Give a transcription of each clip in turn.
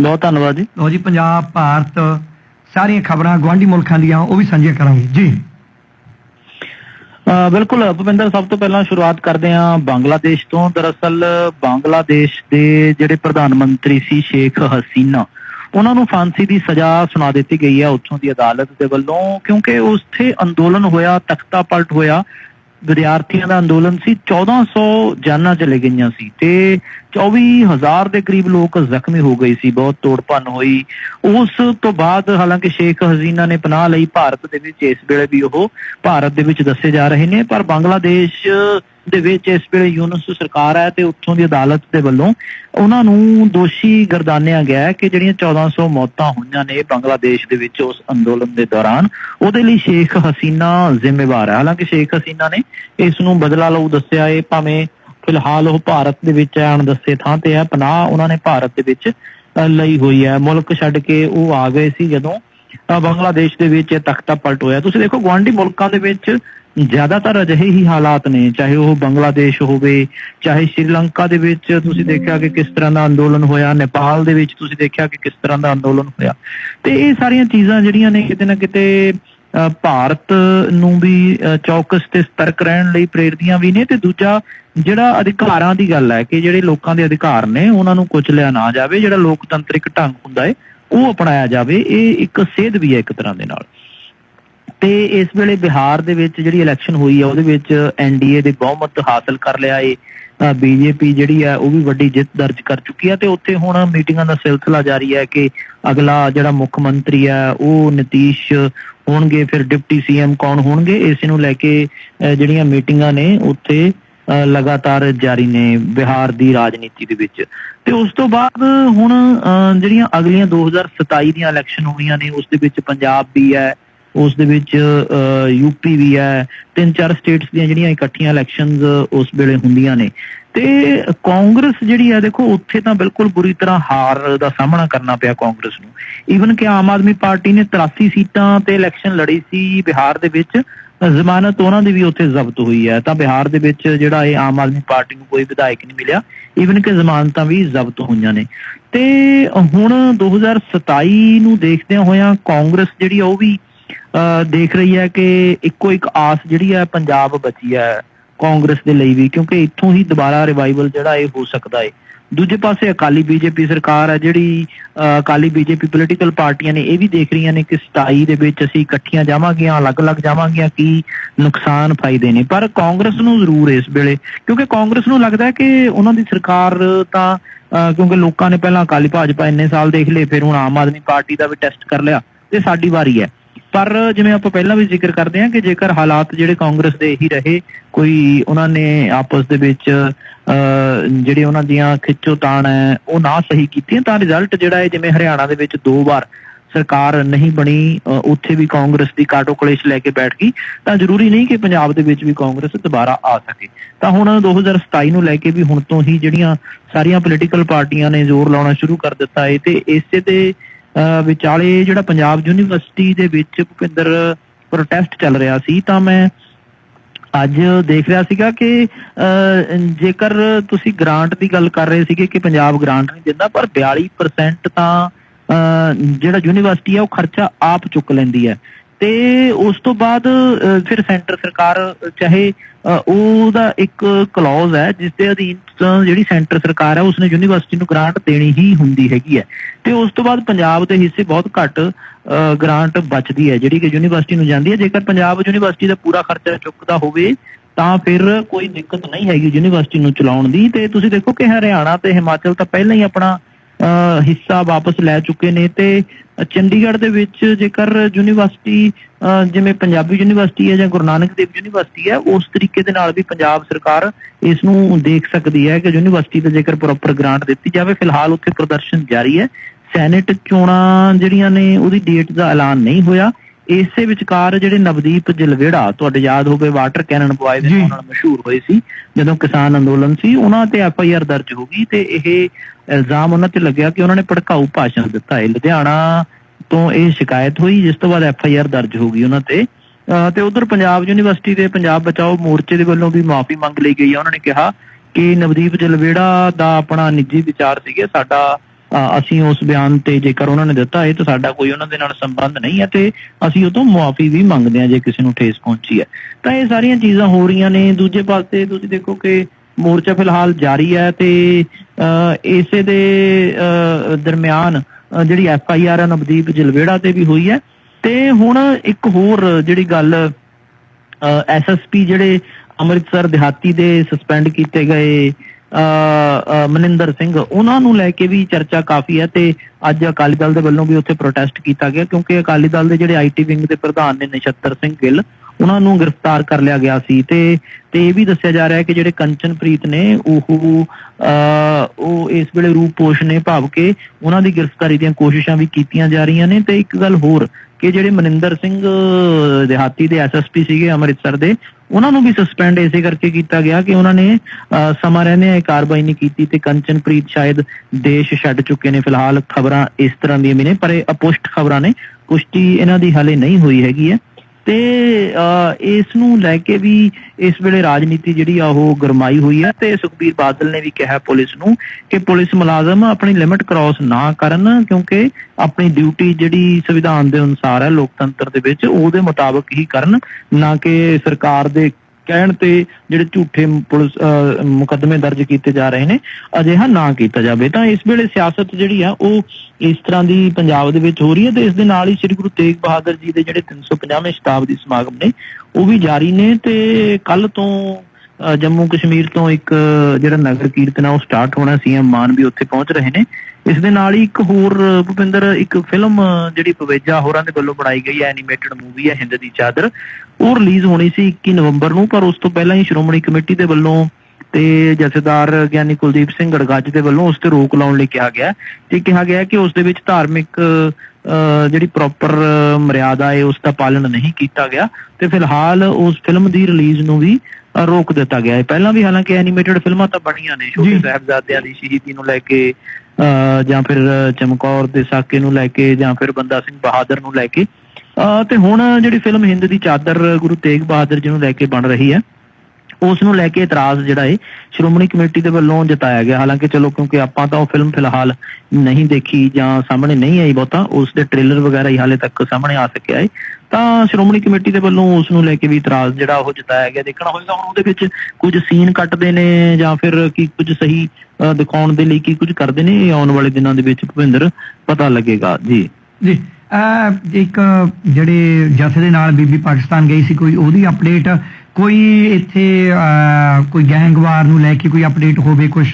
ਬਹੁਤ ਧੰਨਵਾਦ ਜੀ। ਲੋ ਜੀ ਪੰਜਾਬ ਭਾਰਤ ਸਾਰੀਆਂ ਖਬਰਾਂ ਗਵਾਂਢੀ ਮੁਲਕਾਂ ਦੀਆਂ ਉਹ ਵੀ ਸਾਂਝੀਆਂ ਕਰਾਂਗੇ। ਜੀ। ਬਿਲਕੁਲ ਭੁਪਿੰਦਰ ਸਭ ਤੋਂ ਪਹਿਲਾਂ ਸ਼ੁਰੂਆਤ ਕਰਦੇ ਹਾਂ ਬੰਗਲਾਦੇਸ਼ ਤੋਂ। ਦਰਅਸਲ ਬੰਗਲਾਦੇਸ਼ ਦੇ ਜਿਹੜੇ ਪ੍ਰਧਾਨ ਮੰਤਰੀ ਸੀ ਸ਼ੇਖ ਹਸੀਨਾ ਉਹਨਾਂ ਨੂੰ ਫਾਂਸੀ ਦੀ ਸਜ਼ਾ ਸੁਣਾ ਦਿੱਤੀ ਗਈ ਹੈ ਉੱਥੋਂ ਦੀ ਅਦਾਲਤ ਦੇ ਵੱਲੋਂ ਕਿਉਂਕਿ ਉੱਥੇ ਅੰਦੋਲਨ ਹੋਇਆ ਤਖਤਾ ਪਲਟ ਹੋਇਆ। ਵਿਦਿਆਰਥੀਆਂ ਦਾ ਅੰਦੋਲਨ ਸੀ 1400 ਜਾਨਾਂ ਚਲੇ ਗਈਆਂ ਸੀ ਤੇ 24000 ਦੇ ਕਰੀਬ ਲੋਕ ਜ਼ਖਮੀ ਹੋ ਗਏ ਸੀ, ਬਹੁਤ ਤੋੜਪੰਨ ਹੋਈ। ਉਸ ਤੋਂ ਬਾਅਦ ਹਾਲਾਂਕਿ ਸ਼ੇਖ ਹਜ਼ੀਨਾ ਨੇ ਪਨਾਹ ਲਈ, ਭਾਰਤ ਦੇ ਵਿੱਚ ਇਸ ਵੇਲੇ ਵੀ ਉਹ, ਭਾਰਤ ਦੇ ਵਿੱਚ ਦੱਸੇ ਜਾ ਰਹੇ ਨੇ, ਪਰ ਬੰਗਲਾਦੇਸ਼ ਦੇ ਵਿੱਚ ਇਸ ਵੇਲੇ ਯੂਨਸ ਸਰਕਾਰ ਹੈ ਤੇ ਉੱਥੋਂ ਦੀ ਅਦਾਲਤ ਦੇ ਵੱਲੋਂ ਉਹਨਾਂ ਨੂੰ ਦੋਸ਼ੀ ਗਰਦਾਨਿਆ ਗਿਆ ਹੈ ਕਿ ਜਿਹੜੀਆਂ 1400 ਮੌਤਾਂ ਹੋਈਆਂ ਨੇ ਬੰਗਲਾਦੇਸ਼ ਦੇ ਵਿੱਚ ਉਸ ਅੰਦੋਲਨ ਦੇ ਦੌਰਾਨ, ਉਹਦੇ ਲਈ ਸ਼ੇਖ ਹਸੀਨਾ ਜ਼ਿੰਮੇਵਾਰ ਹੈ। ਹਾਲਾਂਕਿ ਸ਼ੇਖ ਹਸੀਨਾ ਨੇ ਇਸ ਨੂੰ ਬਦਲਾ ਲਊ ਦੱਸਿਆ, ਇਹ ਭਾਵੇਂ ਫਿਲਹਾਲ ਉਹ ਭਾਰਤ ਦੇ ਵਿੱਚ ਆਣ ਦੱਸੇ ਥਾਂ ਤੇ ਹੈ, ਪਨਾਹ ਉਹਨਾਂ ਨੇ ਭਾਰਤ ਦੇ ਵਿੱਚ ਲਈ ਹੋਈ ਹੈ। ਮੁਲਕ ਛੱਡ ਕੇ ਉਹ ਆ ਗਏ ਸੀ ਜਦੋਂ ਬੰਗਲਾਦੇਸ਼ ਦੇ ਵਿੱਚ ਇਹ ਤਖਤਾ ਪਲਟ ਹੋਇਆ। ਤੁਸੀਂ ਦੇਖੋ ਗਵਾਂਢੀ ਮੁਲਕਾਂ ਦੇ ਵਿੱਚ ਜ਼ਿਆਦਾਤਰ ਅਜਿਹੇ ਹੀ ਹਾਲਾਤ ਨੇ ਚਾਹੇ ਉਹ ਬੰਗਲਾਦੇਸ਼ ਹੋਵੇ ਚਾਹੇ ਸ਼੍ਰੀਲੰਕਾ ਦੇ ਵਿੱਚ ਤੁਸੀਂ ਦੇਖਿਆ ਕਿ ਕਿਸ ਤਰ੍ਹਾਂ ਦਾ ਅੰਦੋਲਨ ਹੋਇਆ ਨੇਪਾਲ ਦੇ ਵਿੱਚ ਤੁਸੀਂ ਦੇਖਿਆ ਕਿ ਕਿਸ ਤਰ੍ਹਾਂ ਦਾ ਅੰਦੋਲਨ ਹੋਇਆ। ਤੇ ਇਹ ਸਾਰੀਆਂ ਚੀਜ਼ਾਂ ਜਿਹੜੀਆਂ ਨੇ ਕਿਤੇ ਨਾ ਕਿਤੇ ਅ, ਭਾਰਤ ਨੂੰ ਵੀ ਅ, ਚੌਕਸ ਤੇ ਸਤਰਕ ਰਹਿਣ ਲਈ ਪ੍ਰੇਰਦੀਆਂ ਵੀ ਨੇ। ਤੇ ਦੂਜਾ ਜਿਹੜਾ ਅਧਿਕਾਰਾਂ ਦੀ ਗੱਲ ਹੈ ਕਿ ਜਿਹੜੇ ਲੋਕਾਂ ਦੇ ਅਧਿਕਾਰ ਨੇ ਉਹਨਾਂ ਨੂੰ ਕੁਚਲਿਆ ਨਾ ਜਾਵੇ ਜਿਹੜਾ ਲੋਕਤੰਤਰਿਕ ਢੰਗ ਹੁੰਦਾ ਹੈ ਉਹ ਅਪਣਾਇਆ ਜਾਵੇ। ਇਹ ਇੱਕ ਸੇਧ ਵੀ ਹੈ ਇੱਕ ਤਰ੍ਹਾਂ ਦੇ ਨਾਲ। ਤੇ ਇਸ ਵੇਲੇ ਬਿਹਾਰ ਦੇ ਵਿੱਚ ਜਿਹੜੀ ਇਲੈਕਸ਼ਨ ਹੋਈ ਹੈ ਉਹਦੇ ਵਿੱਚ ਐਨਡੀਏ ਦੇ ਬਹੁਮਤ ਹਾਸਲ ਕਰ ਲਿਆ ਏ। ਬੀਜੇਪੀ ਜਿਹੜੀ ਹੈ ਉਹ ਵੀ ਵੱਡੀ ਜਿੱਤ ਦਰਜ ਕਰ ਚੁੱਕੀ ਹੈ ਤੇ ਉੱਥੇ ਹੁਣ ਮੀਟਿੰਗਾਂ ਦਾ ਸਿਲਸਿਲਾ ਜਾਰੀ ਹੈ ਕਿ ਅਗਲਾ ਜਿਹੜਾ ਮੁੱਖ ਮੰਤਰੀ ਹੈ ਉਹ ਨਤੀਸ਼ ਹੋਣਗੇ ਫਿਰ ਡਿਪਟੀ ਸੀਐਮ ਕੌਣ ਹੋਣਗੇ ਇਸ ਨੂੰ ਲੈ ਕੇ ਜਿਹੜੀਆਂ ਮੀਟਿੰਗਾਂ ਨੇ ਉੱਥੇ ਅਹ, ਲਗਾਤਾਰ ਜਾਰੀ ਨੇ ਬਿਹਾਰ ਦੀ ਰਾਜਨੀਤੀ ਦੇ ਵਿੱਚ। ਤੇ ਉਸ ਤੋਂ ਬਾਅਦ ਹੁਣ ਅਹ, ਜਿਹੜੀਆਂ ਅਗਲੀਆਂ 2027 ਦੀਆਂ ਇਲੈਕਸ਼ਨ ਹੋਣੀਆਂ ਨੇ ਉਸ ਦੇ ਵਿੱਚ ਪੰਜਾਬ ਵੀ ਹੈ ਉਸ ਦੇ ਵਿੱਚ ਯੂਪੀ ਵੀ ਹੈ। ਤਿੰਨ ਚਾਰ ਸਟੇਟਸ ਦੀਆਂ ਜਿਹੜੀਆਂ ਇਕੱਠੀਆਂ ਇਲੈਕਸ਼ਨਸ ਉਸ ਵੇਲੇ ਹੁੰਦੀਆਂ ਨੇ। ਤੇ ਕਾਂਗਰਸ ਜਿਹੜੀ ਹੈ, ਦੇਖੋ, ਉੱਥੇ ਤਾਂ ਬਿਲਕੁਲ ਬੁਰੀ ਤਰ੍ਹਾਂ ਹਾਰ ਦਾ ਸਾਹਮਣਾ ਕਰਨਾ ਪਿਆ ਕਾਂਗਰਸ ਨੂੰ। ਈਵਨ ਕਿ ਆਮ ਆਦਮੀ ਪਾਰਟੀ ਨੇ 83 ਸੀਟਾਂ ਤੇ ਇਲੈਕਸ਼ਨ ਲੜੀ ਸੀ ਬਿਹਾਰ ਦੇ ਵਿੱਚ, ਜ਼ਮਾਨਤ ਉਹਨਾਂ ਦੀ ਵੀ ਉੱਥੇ ਜ਼ਬਤ ਹੋਈ ਹੈ। ਤਾਂ ਬਿਹਾਰ ਦੇ ਵਿੱਚ ਜਿਹੜਾ ਇਹ ਆਮ ਆਦਮੀ ਪਾਰਟੀ ਨੂੰ ਕੋਈ ਵਿਧਾਇਕ ਨਹੀਂ ਮਿਲਿਆ। ਈਵਨ ਕਿ ਜ਼ਮਾਨਤਾਂ ਵੀ ਜ਼ਬਤ ਹੋਈਆਂ ਨੇ। ਤੇ ਹੁਣ 2027 ਨੂੰ ਦੇਖਦਿਆਂ ਹੋਇਆਂ ਕਾਂਗਰਸ ਜਿਹੜੀ ਉਹ ਵੀ ਦੇਖ ਰਹੀ ਹੈ ਕਿ ਇੱਕੋ ਇੱਕ ਆਸ ਜਿਹੜੀ ਹੈ ਪੰਜਾਬ ਬਚੀ ਹੈ ਕਾਂਗਰਸ ਦੇ ਲਈ ਵੀ, ਕਿਉਂਕਿ ਇੱਥੋਂ ਹੀ ਦੁਬਾਰਾ ਰਿਵਾਈਵਲ ਜਿਹੜਾ ਇਹ ਹੋ ਸਕਦਾ ਹੈ। ਦੂਜੇ ਪਾਸੇ ਅਕਾਲੀ ਬੀਜੇਪੀ ਸਰਕਾਰ ਹੈ ਜਿਹੜੀ, ਅਹ ਅਕਾਲੀ ਬੀਜੇਪੀ ਪੋਲੀਟੀਕਲ ਪਾਰਟੀਆਂ ਨੇ ਇਹ ਵੀ ਦੇਖ ਰਹੀਆਂ ਨੇ ਕਿ 27 ਦੇ ਵਿੱਚ ਅਸੀਂ ਇਕੱਠੀਆਂ ਜਾਵਾਂਗੀਆਂ, ਅਲੱਗ-ਅਲੱਗ ਜਾਵਾਂਗੀਆਂ, ਕੀ ਨੁਕਸਾਨ ਫਾਇਦੇ ਨੇ। ਪਰ ਕਾਂਗਰਸ ਨੂੰ ਜ਼ਰੂਰ ਇਸ ਵੇਲੇ, ਕਿਉਂਕਿ ਕਾਂਗਰਸ ਨੂੰ ਲੱਗਦਾ ਹੈ ਕਿ ਉਹਨਾਂ ਦੀ ਸਰਕਾਰ ਤਾਂ, ਅਹ ਕਿਉਂਕਿ ਲੋਕਾਂ ਨੇ ਪਹਿਲਾਂ ਅਕਾਲੀ ਭਾਜਪਾ ਇੰਨੇ ਸਾਲ ਦੇਖ ਲਏ, ਫਿਰ ਹੁਣ ਆਮ ਆਦਮੀ ਪਾਰਟੀ ਦਾ ਵੀ ਟੈਸਟ ਕਰ ਲਿਆ, ਤੇ ਸਾਡੀ ਵਾਰੀ ਹੈ। ਪਰ ਜਿਵੇਂ ਆਪਾਂ ਪਹਿਲਾਂ ਵੀ ਜ਼ਿਕਰ ਕਰਦੇ ਹਾਂ ਕਿ ਜੇਕਰ ਹਾਲਾਤ ਜਿਹੜੇ ਕਾਂਗਰਸ ਦੇ ਇਹੀ ਰਹੇ, ਕੋਈ ਉਹਨਾਂ ਨੇ ਆਪਸ ਦੇ ਵਿੱਚ ਜਿਹੜੇ ਉਹਨਾਂ ਦੀਆਂ ਖਿੱਚੋ ਤਾਣ ਹੈ, ਉਹ ਨਾ ਸਹੀ ਕੀਤੀਆਂ, ਤਾਂ ਰਿਜ਼ਲਟ ਜਿਹੜਾ ਹੈ, ਜਿਵੇਂ ਹਰਿਆਣਾ ਦੇ ਵਿੱਚ ਦੋ ਵਾਰ ਸਰਕਾਰ ਨਹੀਂ ਬਣੀ ਉੱਥੇ ਵੀ ਕਾਂਗਰਸ ਦੀ ਕਾਟੋ ਕਲੇਸ਼ ਲੈ ਕੇ ਬੈਠ ਗਈ, ਤਾਂ ਜ਼ਰੂਰੀ ਨਹੀਂ ਕਿ ਪੰਜਾਬ ਦੇ ਵਿੱਚ ਵੀ ਕਾਂਗਰਸ ਦੁਬਾਰਾ ਆ ਸਕੇ। ਤਾਂ ਹੁਣ 2027 ਨੂੰ ਲੈ ਕੇ ਵੀ ਹੁਣ ਤੋਂ ਹੀ ਜਿਹੜੀਆਂ ਸਾਰੀਆਂ ਪੋਲੀਟੀਕਲ ਪਾਰਟੀਆਂ ਨੇ ਜ਼ੋਰ ਲਾਉਣਾ ਸ਼ੁਰੂ ਕਰ ਦਿੱਤਾ ਹੈ, ਤੇ ਇਸੇ ਦੇ ਵਿਚਾਲੇ ਜਿਹੜਾ ਪੰਜਾਬ ਯੂਨੀਵਰਸਿਟੀ ਦੇ ਵਿੱਚ ਭੁਪਿੰਦਰ ਪ੍ਰੋਟੈਸਟ ਚੱਲ ਰਿਹਾ ਸੀ ਤਾਂ ਮੈਂ ਅੱਜ ਦੇਖ ਰਿਹਾ ਸੀਗਾ ਕਿ ਅਹ, ਜੇਕਰ ਤੁਸੀਂ ਗ੍ਰਾਂਟ ਦੀ ਗੱਲ ਕਰ ਰਹੇ ਸੀਗੇ ਕਿ ਪੰਜਾਬ ਗ੍ਰਾਂਟ ਨਹੀਂ ਦਿੰਦਾ ਪਰ 42% ਤਾਂ ਅਹ, ਜਿਹੜਾ ਯੂਨੀਵਰਸਿਟੀ ਹੈ ਉਹ ਖਰਚਾ ਆਪ ਚੁੱਕ ਲੈਂਦੀ ਹੈ। ਤੇ ਉਸ ਤੋਂ ਬਾਅਦ ਫਿਰ ਸੈਂਟਰ ਸਰਕਾਰ ਚਾਹੇ ਉਹਦਾ ਇੱਕ ਕਲੌਜ਼ ਹੈ ਜਿਸ ਦੇ ਅਧੀਨ ਜਿਹੜੀ ਸੈਂਟਰ ਸਰਕਾਰ ਹੈ ਉਸਨੇ ਯੂਨੀਵਰਸਿਟੀ ਨੂੰ ਗ੍ਰਾਂਟ ਦੇਣੀ ਹੀ ਹੁੰਦੀ ਹੈਗੀ ਹੈ। ਤੇ ਉਸ ਤੋਂ ਬਾਅਦ ਪੰਜਾਬ ਦੇ ਹਿੱਸੇ ਬਹੁਤ ਘੱਟ ਅਹ, ਗ੍ਰਾਂਟ ਬਚਦੀ ਹੈ ਜਿਹੜੀ ਕਿ ਯੂਨੀਵਰਸਿਟੀ ਨੂੰ ਜਾਂਦੀ ਹੈ। ਜੇਕਰ ਪੰਜਾਬ ਯੂਨੀਵਰਸਿਟੀ ਦਾ ਪੂਰਾ ਖਰਚਾ ਚੁੱਕਦਾ ਹੋਵੇ ਤਾਂ ਫਿਰ ਕੋਈ ਦਿੱਕਤ ਨਹੀਂ ਹੈਗੀ ਯੂਨੀਵਰਸਿਟੀ ਨੂੰ ਚਲਾਉਣ ਦੀ। ਤੇ ਤੁਸੀਂ ਦੇਖੋ ਕਿ ਹਰਿਆਣਾ ਤੇ ਹਿਮਾਚਲ ਤਾਂ ਪਹਿਲਾਂ ਹੀ ਆਪਣਾ ਹਿੱਸਾ ਵਾਪਸ ਲੈ ਚੁੱਕੇ ਨੇ ਤੇ ਚੰਡੀਗੜ੍ਹ ਦੇ ਵਿੱਚ ਜੇਕਰ ਯੂਨੀਵਰਸਿਟੀ ਅਹ, ਜਿਵੇਂ ਪੰਜਾਬੀ ਯੂਨੀਵਰਸਿਟੀ ਹੈ ਜਾਂ ਗੁਰੂ ਨਾਨਕ ਦੇਵ ਯੂਨੀਵਰਸਿਟੀ ਹੈ ਉਸ ਤਰੀਕੇ ਦੇ ਨਾਲ ਵੀ ਪੰਜਾਬ ਸਰਕਾਰ ਇਸ ਨੂੰ ਦੇਖ ਸਕਦੀ ਹੈ ਕਿ ਯੂਨੀਵਰਸਿਟੀ ਤੇ ਜੇਕਰ ਪ੍ਰੋਪਰ ਗ੍ਰਾਂਟ ਦਿੱਤੀ ਜਾਵੇ ਫਿਲਹਾਲ ਉੱਥੇ ਪ੍ਰਦਰਸ਼ਨ ਜਾਰੀ ਹੈ। ਸੈਨੇਟ ਚੋਣਾਂ ਜਿਹੜੀਆਂ ਨੇ ਉਹਦੀ ਡੇਟ ਦਾ ਐਲਾਨ ਨਹੀਂ ਹੋਇਆ। ਇਸੇ ਵਿਚਕਾਰ ਜਿਹੜੇ ਨਵਦੀਪ ਜਲਵੇੜਾ ਤੁਹਾਡੇ ਯਾਦ ਹੋਵੇ ਵਾਟਰ ਕੈਨਨ ਬੁਆਏ ਦੇ। ਨਾਂ ਨਾਲ ਮਸ਼ਹੂਰ ਹੋਏ ਸੀ ਜਦੋਂ ਕਿਸਾਨ ਅੰਦੋਲਨ ਸੀ ਉਹਨਾਂ ਤੇ ਐਫ ਆਈ ਆਰ ਦਰਜ ਹੋ ਗਈ ਤੇ ਇਹ ਇਲਜ਼ਾਮ ਉਹਨਾਂ ਤੇ ਲੱਗਿਆ ਕਿ ਉਹਨਾਂ ਨੇ ਭੜਕਾਊ ਭਾਸ਼ਣ ਦਿੱਤਾ। ਹੈ ਲੁਧਿਆਣਾ ਤੋਂ ਇਹ ਸ਼ਿਕਾਇਤ ਹੋਈ ਜਿਸ ਤੋਂ ਬਾਅਦ ਐਫ ਆਈ ਆਰ ਦਰਜ ਹੋ ਗਈ ਉਹਨਾਂ ਤੇ। ਤੇ ਉਧਰ ਪੰਜਾਬ ਯੂਨੀਵਰਸਿਟੀ ਦੇ ਪੰਜਾਬ ਬਚਾਓ ਮੋਰਚੇ ਦੇ ਵੱਲੋਂ ਵੀ ਮਾਫੀ ਮੰਗ ਲਈ ਗਈ ਹੈ ਉਹਨਾਂ ਨੇ ਕਿਹਾ ਕਿ ਨਵਦੀਪ ਜਲਵੇੜਾ ਦਾ ਆਪਣਾ ਨਿੱਜੀ ਵਿਚਾਰ ਸੀਗੇ ਸਾਡਾ ਅਸੀਂ ਉਸ ਬਿਆਨ ਤੇ ਜੇਕਰ ਉਹਨਾਂ ਨੇ ਦਿੱਤਾ ਹੈ ਤਾਂ ਸਾਡਾ ਕੋਈ ਉਹਨਾਂ ਦੇ ਨਾਲ ਸੰਬੰਧ ਨਹੀਂ ਹੈ ਤੇ ਅਸੀਂ ਉਹ ਤੋਂ ਮੁਆਫੀ ਵੀ ਮੰਗਦੇ ਹਾਂ ਜੇ ਕਿਸੇ ਨੂੰ ਠੇਸ ਪਹੁੰਚੀ ਹੈ। ਤਾਂ ਇਹ ਸਾਰੀਆਂ ਚੀਜ਼ਾਂ ਹੋ ਰਹੀਆਂ ਨੇ। ਦੂਜੇ ਪਾਸੇ ਤੁਸੀਂ ਦੇਖੋ ਕਿ ਮੋਰਚਾ ਫਿਲਹਾਲ ਜਾਰੀ ਹੈ ਤੇ ਅ, ਇਸੇ ਦੇ ਅ, ਦਰਮਿਆਨ ਜਿਹੜੀ F I R Navdeep Jalvera ਤੇ ਵੀ ਹੋਈ ਹੈ। ਤੇ ਹੁਣ ਇੱਕ ਹੋਰ ਜਿਹੜੀ ਗੱਲ ਐਸ ਐਸ ਪੀ ਜਿਹੜੇ ਅੰਮ੍ਰਿਤਸਰ ਦਿਹਾਤੀ ਦੇ ਸਸਪੈਂਡ ਕੀਤੇ ਗਏ ਮਨਿੰਦਰ ਸਿੰਘ ਉਹਨਾਂ ਨੂੰ ਲੈ ਕੇ ਵੀ ਚਰਚਾ ਕਾਫੀ ਹੈ ਤੇ ਅੱਜ ਅਕਾਲੀ ਦਲ ਦੇ ਵੱਲੋਂ ਵੀ ਉੱਥੇ ਪ੍ਰੋਟੈਸਟ ਕੀਤਾ ਗਿਆ ਕਿਉਂਕਿ ਅਕਾਲੀ ਦਲ ਦੇ ਜਿਹੜੇ ਆਈਟੀ ਵਿੰਗ ਦੇ ਪ੍ਰਧਾਨ ਨੇ ਨਛੱਤਰ ਸਿੰਘ ਗਿੱਲ ਉਹਨਾਂ ਨੂੰ ਗ੍ਰਿਫਤਾਰ ਕਰ ਲਿਆ ਗਿਆ ਸੀ ਤੇ ਤੇ ਇਹ ਵੀ ਦੱਸਿਆ ਜਾ ਰਿਹਾ ਹੈ ਕਿ ਜਿਹੜੇ ਕੰਚਨਪ੍ਰੀਤ ਨੇ ਉਹ ਅ, ਉਹ ਇਸ ਵੇਲੇ ਰੂਪੋਸ਼ ਨੇ ਭਾਵ ਕਿ ਉਹਨਾਂ ਦੀ ਗ੍ਰਿਫਤਾਰੀ ਦੀਆਂ ਕੋਸ਼ਿਸ਼ਾਂ ਵੀ ਕੀਤੀਆਂ ਜਾ ਰਹੀਆਂ ਨੇ ਤੇ ਇੱਕ ਗੱਲ ਹੋਰ ਕਿ ਜਿਹੜੇ ਮਨਿੰਦਰ ਸਿੰਘ ਦਿਹਾਤੀ ਦੇ ਐਸਐਸਪੀ ਸੀਗੇ ਅੰਮ੍ਰਿਤਸਰ ਦੇ ਉਹਨਾਂ ਨੂੰ ਵੀ ਸਸਪੈਂਡ ਇਸੇ ਕਰਕੇ ਕੀਤਾ ਗਿਆ ਕਿ ਉਹਨਾਂ ਨੇ ਅ, ਸਮਾਂ ਰਹਿੰਦੇ ਇਹ ਕਾਰਵਾਈ ਨਹੀਂ ਕੀਤੀ ਤੇ ਕੰਚਨਪ੍ਰੀਤ ਸ਼ਾਇਦ ਦੇਸ਼ ਛੱਡ ਚੁੱਕੇ ਨੇ। ਫਿਲਹਾਲ ਖਬਰਾਂ ਇਸ ਤਰ੍ਹਾਂ ਦੀਆਂ ਵੀ ਨੇ ਪਰ ਇਹ ਅਪੁਸ਼ਟ ਖਬਰਾਂ ਨੇ। ਪੁਸ਼ਟੀ ਇਹਨਾਂ ਦੀ ਹਾਲੇ ਨਹੀਂ ਹੋਈ ਹੈਗੀ ਹੈ। ਤੇ ਇਸ ਨੂੰ ਲੈ ਕੇ ਵੀ ਇਸ ਵੇਲੇ ਰਾਜਨੀਤੀ ਜਿਹੜੀ ਆ ਉਹ ਗਰਮਾਈ ਹੋਈ ਹੈ ਤੇ ਸੁਖਬੀਰ ਬਾਦਲ ਨੇ ਵੀ ਕਿਹਾ ਪੁਲਿਸ ਨੂੰ ਕਿ ਪੁਲਿਸ ਮੁਲਾਜ਼ਮ ਆਪਣੀ ਲਿਮਟ ਕ੍ਰਾਸ ਨਾ ਕਰਨ ਕਿਉਂਕਿ ਆਪਣੀ ਡਿਊਟੀ ਜਿਹੜੀ ਸੰਵਿਧਾਨ ਦੇ ਅਨੁਸਾਰ ਹੈ ਲੋਕਤੰਤਰ ਦੇ ਵਿੱਚ ਉਹਦੇ ਮੁਤਾਬਕ ਹੀ ਕਰਨ, ਨਾ ਕਿ ਸਰਕਾਰ ਦੇ ਕਹਿਣ ਤੇ ਜਿਹੜੇ ਝੂਠੇ ਪੁਲਿਸ ਮੁਕੱਦਮੇ ਦਰਜ ਕੀਤੇ ਜਾ ਰਹੇ ਨੇ, ਅਜਿਹਾ ਨਾ ਕੀਤਾ ਜਾਵੇ। ਤਾਂ ਇਸ ਵੇਲੇ ਸਿਆਸਤ ਜਿਹੜੀ ਆ, ਉਹ ਇਸ ਤਰ੍ਹਾਂ ਦੀ ਪੰਜਾਬ ਦੇ ਵਿੱਚ ਹੋ ਰਹੀ ਹੈ ਤੇ ਇਸ ਦੇ ਨਾਲ ਹੀ ਸ੍ਰੀ ਗੁਰੂ ਤੇਗ ਬਹਾਦਰ ਜੀ ਦੇ ਜਿਹੜੇ 350ਵੇਂ ਸ਼ਤਾਬਦੀ ਸਮਾਗਮ ਨੇ, ਉਹ ਵੀ ਜਾਰੀ ਨੇ ਤੇ ਕੱਲ ਤੋਂ ਜੰਮੂ ਕਸ਼ਮੀਰ ਤੋਂ ਇੱਕ, ਜਿਹੜਾ ਨਗਰ ਕੀਰਤਨ ਆ, ਉਹ ਸਟਾਰਟ ਹੋਣਾ, ਸੀਐਮ ਮਾਨ ਵੀ ਉੱਥੇ ਪਹੁੰਚ ਰਹੇ ਨੇ। ਇਸ ਦੇ ਨਾਲ ਹੀ ਇੱਕ ਹੋਰ ਭੁਪਿੰਦਰ ਇੱਕ ਫਿਲਮ ਜਿਹੜੀ ਪਵੇਜਾ ਹੋਰਾਂ ਦੇ ਵੱਲੋਂ ਬਣਾਈ ਗਈ ਹੈ ਐਨੀਮੇਟਡ ਮੂਵੀ ਹੈ ਹਿੰਦ ਦੀ ਚਾਦਰ। ਉਹ ਰਿਲੀਜ਼ ਹੋਣੀ ਸੀ 21 ਨਵੰਬਰ ਨੂੰ ਪਰ ਉਸ ਤੋਂ ਪਹਿਲਾਂ ਹੀ ਸ਼੍ਰੋਮਣੀ ਕਮੇਟੀ ਦੇ ਵੱਲੋਂ ਤੇ ਜਥੇਦਾਰ ਗਿਆਨੀ ਕੁਲਦੀਪ ਸਿੰਘ ਗੜਗੱਜ ਦੇ ਵੱਲੋਂ ਉਸ ਤੇ ਰੋਕ ਲਾਉਣ ਲਈ ਕਿਹਾ ਗਿਆ ਤੇ ਕਿਹਾ ਗਿਆ ਕਿ ਉਸ ਦੇ ਵਿੱਚ ਧਾਰਮਿਕ ਜਿਹੜੀ ਪ੍ਰੋਪਰ ਮਰਿਆਦਾ ਹੈ ਉਸ ਦਾ ਪਾਲਣ ਨਹੀਂ ਕੀਤਾ ਗਿਆ ਤੇ ਫਿਲਹਾਲ ਉਸ ਫਿਲਮ ਦੀ ਰਿਲੀਜ਼ ਨੂੰ ਵੀ ਰੋਕ ਦਿੱਤਾ ਗਿਆ ਹੈ। ਪਹਿਲਾਂ ਵੀ ਹਾਲਾਂਕਿ ਐਨੀਮੇਟਡ ਫਿਲਮਾਂ ਤਾਂ ਬਣੀਆਂ ਨੇ ਛੋਟੇ। ਸਾਹਿਬਜ਼ਾਦਿਆਂ ਦੀ ਸ਼ਹੀਦੀ ਨੂੰ ਲੈ ਕੇ ਜਾਂ ਫਿਰ ਚਮਕੌਰ ਦੇ ਸਾਕੇ ਨੂੰ ਲੈ ਕੇ ਜਾਂ ਫਿਰ ਬੰਦਾ ਸਿੰਘ ਬਹਾਦਰ ਨੂੰ ਲੈ ਕੇ। ਤੇ ਹੁਣ ਜਿਹੜੀ ਫਿਲਮ ਹਿੰਦ ਦੀ ਚਾਦਰ ਗੁਰੂ ਤੇਗ ਬਹਾਦਰ ਜੀ ਨੂੰ ਲੈ ਕੇ ਬਣ ਰਹੀ ਹੈ, ਉਸ ਨੂੰ ਲੈ ਕੇ ਇਤਰਾਜ਼ ਜਿਹੜਾ ਹੈ ਸ਼੍ਰੋਮਣੀ ਕਮੇਟੀ ਦੇ ਵੱਲੋਂ ਜਤਾਇਆ ਗਿਆ। ਹਾਲਾਂਕਿ ਚਲੋ ਕਿਉਂਕਿ ਆਪਾਂ ਤਾਂ ਉਹ ਫਿਲਮ ਫਿਲਹਾਲ ਨਹੀਂ ਦੇਖੀ ਜਾਂ ਸਾਹਮਣੇ ਨਹੀਂ ਆਈ ਬਹੁਤਾ, ਉਸ ਦੇ ਟ੍ਰੇਲਰ ਵਗੈਰਾ ਹੀ ਹਾਲੇ ਤੱਕ ਸਾਹਮਣੇ ਆ ਸਕਿਆ ਹੈ ਤਾਂ ਸ਼੍ਰੋਮਣੀ ਕਮੇਟੀ ਦੇ ਵੱਲੋਂ ਉਸ ਨੂੰ ਲੈ ਕੇ ਵੀ ਇਤਰਾਜ਼ ਜਿਹੜਾ ਉਹ ਜਤਾਇਆ ਗਿਆ। ਦੇਖਣਾ ਹੋਏਗਾ ਹੁਣ ਉਹਦੇ ਵਿੱਚ ਕੁਝ ਸੀਨ ਕੱਟਦੇ ਨੇ ਜਾਂ ਫਿਰ ਕੀ ਕੁਝ ਸਹੀ ਦਿਖਾਉਣ ਦੇ ਲਈ ਕੀ ਕੁਝ ਕਰਦੇ ਨੇ ਇਹ ਆਉਣ ਵਾਲੇ ਦਿਨਾਂ ਦੇ ਵਿੱਚ ਭੁਪਿੰਦਰ ਪਤਾ ਲੱਗੇਗਾ। ਜੀ। ਜੀ ਇੱਕ ਜਿਹੜੇ ਜਥੇ ਦੇ ਨਾਲ ਬੀਬੀ ਪਾਕਿਸਤਾਨ ਗਈ ਸੀ ਕੋਈ ਉਹਦੀ ਅਪਡੇਟ ਕੋਈ ਇੱਥੇ ਕੋਈ ਗੈਂਗਵਾਰ ਨੂੰ ਲੈ ਕੇ ਕੋਈ ਅਪਡੇਟ ਹੋਵੇ ਕੁਝ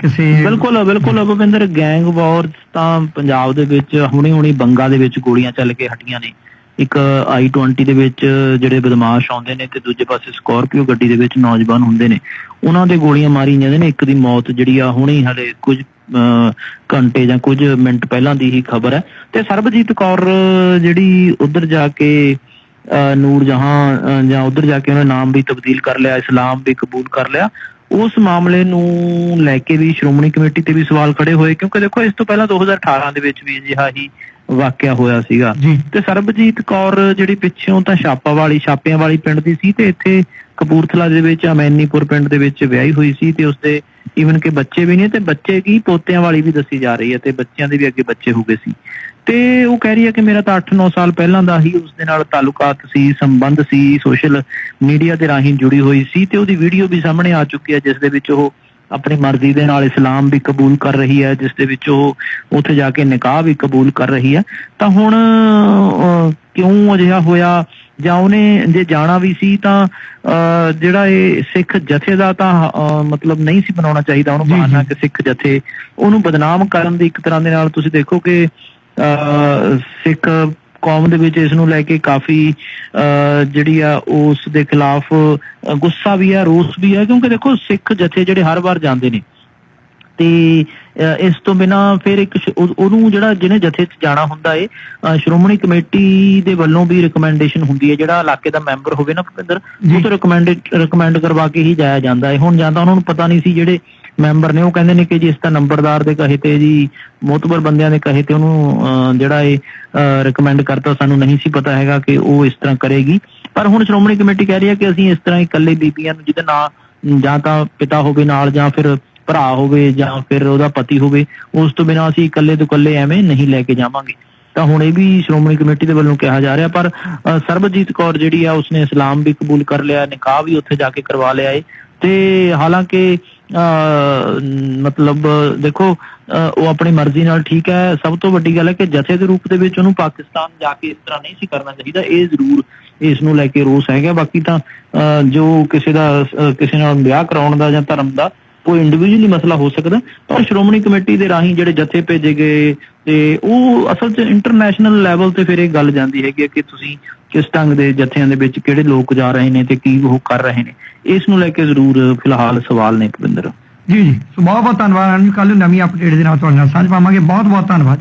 ਕਿਸੇ ਬਿਲਕੁਲ ਬਿਲਕੁਲ ਭੁਪਿੰਦਰ ਗੈਂਗ ਵਾਰ ਤਾਂ ਪੰਜਾਬ ਦੇ ਵਿੱਚ ਹੁਣੇ ਹੁਣੇ ਬੰਗਾ ਦੇ ਵਿੱਚ ਗੋਲੀਆਂ ਚੱਲ ਕੇ ਹਟੀਆਂ ਨੇ। ਇੱਕ i20 ਦੇ ਵਿੱਚ ਜਿਹੜੇ ਬਦਮਾਸ਼ ਆਉਂਦੇ ਨੇ ਤੇ ਦੂਜੇ ਪਾਸੇ ਸਕਾਰਪੀਓ ਗੱਡੀ ਦੇ ਵਿੱਚ ਨੌਜਵਾਨ ਹੁੰਦੇ ਨੇ ਉਹਨਾਂ ਦੇ ਗੋਲੀਆਂ ਮਾਰੀਆਂ ਜਾਂਦੇ ਨੇ ਇੱਕ ਦੀ ਮੌਤ ਜਿਹੜੀ ਆ ਹੁਣੇ ਹੀ ਹਲੇ ਕੁਝ ਅਹ, ਘੰਟੇ ਜਾਂ ਕੁਝ ਮਿੰਟ ਪਹਿਲਾਂ ਦੀ ਹੀ ਖਬਰ ਹੈ। ਤੇ ਸਰਬਜੀਤ ਕੌਰ ਜਿਹੜੀ ਉਧਰ ਜਾ ਕੇ ਅਹ, ਨੂਰ ਜਹਾਂ ਜਾਂ ਉਧਰ ਜਾ ਕੇ ਉਹਨੇ ਨਾਮ ਵੀ ਤਬਦੀਲ ਕਰ ਲਿਆ ਇਸਲਾਮ ਵੀ ਕਬੂਲ ਕਰ ਲਿਆ। ਉਸ ਮਾਮਲੇ ਨੂੰ ਲੈ ਕੇ ਵੀ ਸ਼੍ਰੋਮਣੀ ਕਮੇਟੀ ਤੇ ਵੀ ਸਵਾਲ ਖੜੇ ਹੋਏ ਕਿਉਂਕਿ ਦੇਖੋ ਇਸ ਤੋਂ ਪਹਿਲਾਂ 2018 ਦੇ ਵਿੱਚ ਵੀ ਅਜਿਹਾ ਹੀ ਵਾਕਿਆ ਹੋਇਆ ਸੀਗਾ। ਤੇ ਸਰਬਜੀਤ ਕੌਰ ਜਿਹੜੀ ਪਿੱਛੋਂ ਤਾਂ ਛਾਪਾ ਵਾਲੀ ਛਾਪਿਆਂ ਵਾਲੀ ਪਿੰਡ ਦੀ ਸੀ ਤੇ ਇੱਥੇ ਕਪੂਰਥਲਾ ਦੇ ਵਿੱਚ ਅਮੈਨੀਪੁਰ ਪਿੰਡ ਦੇ ਵਿੱਚ ਵਿਆਹੀ ਹੋਈ ਸੀ ਤੇ ਉਸਦੇ ਈਵਨ ਕਿ ਬੱਚੇ ਵੀ ਨੇ ਤੇ ਬੱਚੇ ਕੀ ਪੋਤਿਆਂ ਵਾਲੀ ਵੀ ਦੱਸੀ ਜਾ ਰਹੀ ਹੈ ਤੇ ਬੱਚਿਆਂ ਦੇ ਵੀ ਅੱਗੇ ਬੱਚੇ ਹੋ ਗਏ ਸੀ। ਤੇ ਉਹ ਕਹਿ ਰਹੀ ਹੈ ਕਿ ਮੇਰਾ ਤਾਂ 8-9 ਸਾਲ ਪਹਿਲਾਂ ਦਾ ਹੀ ਉਸ ਦੇ ਨਾਲ ਤਾਲੁਕਾਤ ਸੀ, ਸੰਬੰਧ ਸੀ ਸੋਸ਼ਲ ਮੀਡੀਆ ਦੇ ਰਾਹੀਂ ਜੁੜੀ ਹੋਈ ਸੀ ਤੇ ਉਹਦੀ ਵੀਡੀਓ ਵੀ ਸਾਹਮਣੇ ਆ ਚੁੱਕੀ ਹੈ, ਜਿਸ ਦੇ ਵਿੱਚ ਉਹ ਆਪਣੀ ਮਰਜ਼ੀ ਦੇ ਨਾਲ ਇਸਲਾਮ ਵੀ ਕਬੂਲ ਕਰ ਰਹੀ ਹੈ ਜਿਸ ਦੇ ਵਿੱਚ ਉਹ ਉੱਥੇ ਜਾ ਕੇ ਨਿਕਾਹ ਵੀ ਕਬੂਲ ਕਰ ਰਹੀ ਹੈ। ਤਾਂ ਹੁਣ ਕਿਉਂ ਅਜਿਹਾ ਹੋਇਆ? ਜਾਂ ਉਹਨੇ ਜੇ ਜਾਣਾ ਵੀ ਸੀ ਤਾਂ ਜਿਹੜਾ ਇਹ ਸਿੱਖ ਜਥੇ ਦਾ ਤਾਂ ਮਤਲਬ ਨਹੀਂ ਸੀ ਬਣਾਉਣਾ ਚਾਹੀਦਾ। ਉਹਨੂੰ। ਬਹਾਨਾ ਕਿ ਸਿੱਖ ਜਥੇ। ਉਹਨੂੰ ਬਦਨਾਮ ਕਰਨ ਦੀ ਇੱਕ ਤਰ੍ਹਾਂ ਦੇ ਨਾਲ ਤੁਸੀਂ ਦੇਖੋ ਕਿ ਸਿੱਖ ਕੌਮ ਦੇ ਵਿੱਚ ਇਸ ਨੂੰ ਲੈ ਕੇ ਕਾਫੀ ਜਿਹੜੀ ਆ ਉਸ ਦੇ ਖਿਲਾਫ ਗੁੱਸਾ ਵੀ ਆ ਰੋਸ ਵੀ ਆ ਕਿਉਂਕਿ ਦੇਖੋ ਸਿੱਖ ਜਥੇ ਜਿਹੜੇ ਹਰ ਵਾਰ ਜਾਂਦੇ ਨੇ। ਤੇ ਇਸ ਤੋਂ ਬਿਨਾ ਫਿਰ ਇੱਕ ਉਹਨੂੰ ਜਿਹੜਾ ਜਿਹਨੇ ਜਥੇ 'ਚ ਜਾਣਾ ਹੁੰਦਾ ਏ ਸ਼੍ਰੋਮਣੀ ਕਮੇਟੀ ਦੇ ਵੱਲੋਂ ਵੀ ਰეკਮੈਂਡੇਸ਼ਨ ਹੁੰਦੀ ਹੈ ਜਿਹੜਾ ਇਲਾਕੇ ਦਾ ਮੈਂਬਰ ਹੋਵੇ ਨਾ ਭੁਪਿੰਦਰ ਉਹ ਤੋਂ ਰეკਮੈਂਡ ਰეკਮੈਂਡ ਕਰਵਾ ਕੇ ਹੀ ਜਾਇਆ ਜਾਂਦਾ ਹੈ ਹੁਣ ਜਾਂਦਾ ਉਹਨਾਂ ਨੂੰ ਪਤਾ ਨਹੀਂ ਸੀ ਜਿਹੜੇ ਮੈਂਬਰ ਨੇ, ਉਹ ਕਹਿੰਦੇ ਨੇ ਕਿ ਜੀ ਇਸ ਤਾਂ ਨੰਬਰਦਾਰ ਦੇ ਕਹੇ ਤੇ ਜੀ, ਮੋਤਬਰ ਬੰਦਿਆਂ ਦੇ ਕਹੇ ਤੇ ਉਹਨੂੰ ਜਿਹੜਾ ਇਹ ਰეკਮੈਂਡ ਕਰਤਾ, ਸਾਨੂੰ ਨਹੀਂ ਸੀ ਪਤਾ ਹੈਗਾ ਕਿ ਉਹ ਇਸ ਤਰ੍ਹਾਂ ਕਰੇਗੀ। ਪਰ ਹੁਣ ਸ਼੍ਰੋਮਣੀ ਕਮੇਟੀ ਕਹਿ ਰਹੀ ਹੈ ਕਿ ਅਸੀਂ ਇਸ ਤਰ੍ਹਾਂ ਇਕੱਲੇ ਬੀਬੀਆਂ ਨੂੰ, ਜਿਹਦੇ ਨਾਲ ਜਾਂ ਤਾਂ ਪਿਤਾ ਹੋਵੇ ਨਾਲ, ਜਾਂ ਫਿਰ ਭਰਾ ਹੋਵੇ, ਜਾਂ ਫਿਰ ਉਹਦਾ ਪਤੀ ਹੋਵੇ, ਉਸ ਤੋਂ ਬਿਨਾਂ ਅਸੀਂ ਇਕੱਲੇ ਤੋਂ ਇਕੱਲੇ ਐਵੇਂ ਨਹੀਂ ਲੈ ਕੇ ਜਾਵਾਂਗੇ। ਤਾਂ ਹੁਣ ਇਹ ਵੀ ਸ਼੍ਰੋਮਣੀ ਕਮੇਟੀ ਦੇ ਵੱਲੋਂ ਕਿਹਾ ਜਾ ਰਿਹਾ, ਪਰ ਸਰਬਜੀਤ ਕੌਰ ਜਿਹੜੀ ਆ, ਉਸਨੇ ਇਸਲਾਮ ਵੀ ਕਬੂਲ ਕਰ ਲਿਆ, ਨਿਕਾਹ ਵੀ ਉੱਥੇ ਜਾ ਕੇ ਕਰਵਾ ਲਿਆ ਏ। ਤੇ ਹਾਲਾਂਕਿ ਮਤਲਬ ਦੇਖੋ ਉਹ ਆਪਣੀ ਮਰਜ਼ੀ ਨਾਲ ਠੀਕ ਹੈ। ਸਭ ਤੋਂ ਵੱਡੀ ਗੱਲ ਹੈ ਕਿ ਜਥੇ ਦੇ ਰੂਪ ਦੇ ਵਿੱਚ ਉਹਨੂੰ ਪਾਕਿਸਤਾਨ ਜਾ ਕੇ ਇਸ ਤਰ੍ਹਾਂ ਨਹੀਂ ਸੀ ਕਰਨਾ ਚਾਹੀਦਾ। ਇਹ ਜ਼ਰੂਰ ਇਸ ਨੂੰ ਲੈ ਕੇ ਰੋਸ ਹੈਗਾ। ਬਾਕੀ ਤਾਂ ਅ, ਜੋ ਕਿਸੇ ਦਾ ਕਿਸੇ ਨਾਲ ਵਿਆਹ ਕਰਾਉਣ ਦਾ ਜਾਂ ਧਰਮ ਦਾ ਉਹ ਇੰਡੀਵਿਜੂਅਲੀ ਮਸਲਾ ਹੋ ਸਕਦਾ ਪਰ ਸ਼੍ਰੋਮਣੀ ਕਮੇਟੀ ਦੇ ਰਾਹੀਂ ਜਿਹੜੇ ਜਥੇ ਭੇਜੇ ਗਏ ਤੇ ਉਹ ਅਸਲ 'ਚ ਇੰਟਰਨੈਸ਼ਨਲ ਲੈਵਲ ਤੇ ਫਿਰ ਇਹ ਗੱਲ ਜਾਂਦੀ ਹੈਗੀ ਹੈ ਕਿ ਤੁਸੀਂ ਕਿਸ ਢੰਗ ਦੇ ਜਥਿਆਂ ਦੇ ਵਿੱਚ ਕਿਹੜੇ ਲੋਕ ਜਾ ਰਹੇ ਨੇ ਤੇ ਕੀ ਉਹ ਕਰ ਰਹੇ ਨੇ, ਇਸ ਨੂੰ ਲੈ ਕੇ ਜ਼ਰੂਰ ਫਿਲਹਾਲ ਸਵਾਲ ਨੇ ਭਵਿੰਦਰ ਜੀ ਜੀ। ਸੋ ਬਹੁਤ ਬਹੁਤ ਧੰਨਵਾਦ ਕੱਲ ਨਵੀਂ ਅਪਡੇਟ ਦੇ ਨਾਲ ਤੁਹਾਡੇ ਨਾਲ ਸਾਂਝ ਪਾਵਾਂਗੇ। ਬਹੁਤ ਬਹੁਤ ਧੰਨਵਾਦ।